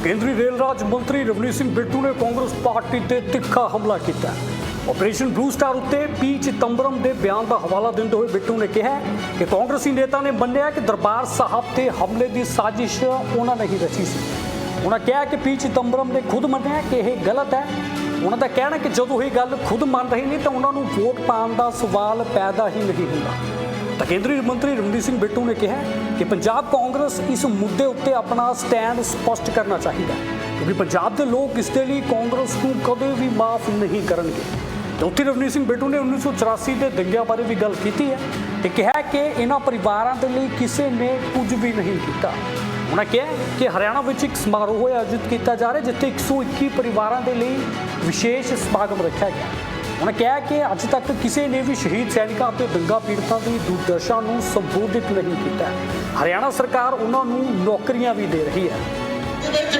ਕੇਂਦਰੀ ਰੇਲ ਰਾਜ ਮੰਤਰੀ ਰਵਨੀਤ ਸਿੰਘ ਬਿੱਟੂ ਨੇ ਕਾਂਗਰਸ ਪਾਰਟੀ ਤੇ ਤਿੱਖਾ ਹਮਲਾ ਕੀਤਾ। ਆਪਰੇਸ਼ਨ ਬਲੂ ਸਟਾਰ ਉੱਤੇ ਪੀ ਚਿਦੰਬਰਮ ਦੇ ਬਿਆਨ ਦਾ ਹਵਾਲਾ ਦਿੰਦੇ ਹੋਏ ਬਿੱਟੂ ਨੇ ਕਿਹਾ ਕਿ ਕਾਂਗਰਸੀ ਨੇਤਾ ਨੇ ਮੰਨਿਆ ਕਿ ਦਰਬਾਰ ਸਾਹਿਬ ਤੇ ਹਮਲੇ ਦੀ ਸਾਜ਼ਿਸ਼ ਉਹਨਾਂ ਨੇ ਹੀ ਰਚੀ ਸੀ। ਉਹਨਾਂ ਕਿਹਾ ਕਿ ਪੀ ਚਿਦੰਬਰਮ ਨੇ ਖੁਦ ਮੰਨਿਆ ਕਿ ਇਹ ਗਲਤ ਹੈ। ਉਹਨਾਂ ਦਾ ਕਹਿਣਾ ਕਿ ਜਦੋਂ ਇਹ ਗੱਲ ਖੁਦ ਮੰਨ ਰਹੇ ਨੇ ਤਾਂ ਉਹਨਾਂ ਨੂੰ ਵੋਟ ਪਾਉਣ ਦਾ ਸਵਾਲ ਪੈਦਾ ਹੀ ਨਹੀਂ ਹੁੰਦਾ। ਤਾਂ ਕੇਂਦਰੀ ਮੰਤਰੀ ਰਣਜੀਤ ਸਿੰਘ ਬਿੱਟੂ ਨੇ ਕਿਹਾ ਕਿ ਪੰਜਾਬ ਕਾਂਗਰਸ ਇਸ ਮੁੱਦੇ ਉੱਤੇ ਆਪਣਾ ਸਟੈਂਡ ਸਪਸ਼ਟ ਕਰਨਾ ਚਾਹੀਦਾ ਕਿਉਂਕਿ ਪੰਜਾਬ ਦੇ ਲੋਕ ਇਸ ਦੇ ਲਈ ਕਾਂਗਰਸ ਨੂੰ ਕਦੇ ਵੀ ਮਾਫ ਨਹੀਂ ਕਰਨਗੇ। ਤੇ ਉੱਥੇ ਰਵਨੀਤ ਸਿੰਘ ਬਿੱਟੂ ਨੇ 1984 ਦੇ ਦੰਗਿਆਂ ਬਾਰੇ ਵੀ ਗੱਲ ਕੀਤੀ ਹੈ ਤੇ ਕਿਹਾ ਕਿ ਇਹਨਾਂ ਪਰਿਵਾਰਾਂ ਦੇ ਲਈ ਕਿਸੇ ਨੇ ਕੁਝ ਵੀ ਨਹੀਂ ਕੀਤਾ। ਉਹਨਾਂ ਕਿਹਾ ਕਿ ਹਰਿਆਣਾ ਵਿੱਚ ਇੱਕ ਸਮਾਰੋਹ ਆਯੋਜਿਤ ਕੀਤਾ ਜਾ ਰਿਹਾ, ਜਿੱਥੇ 121 ਪਰਿਵਾਰਾਂ ਦੇ ਲਈ ਵਿਸ਼ੇਸ਼ ਸਮਾਗਮ ਰੱਖਿਆ ਗਿਆ। ਉਹਨਾਂ ਕਿਹਾ ਕਿ ਅੱਜ ਤੱਕ ਕਿਸੇ ਨੇ ਵੀ ਸ਼ਹੀਦ ਸੈਨਿਕਾਂ ਅਤੇ ਦੰਗਾ ਪੀੜਤਾਂ ਦੀ ਦੁਰਦਸ਼ਾ ਨੂੰ ਸੰਬੋਧਿਤ ਨਹੀਂ ਕੀਤਾ। ਹਰਿਆਣਾ ਸਰਕਾਰ ਉਹਨਾਂ ਨੂੰ ਨੌਕਰੀਆਂ ਵੀ ਦੇ ਰਹੀ ਹੈ।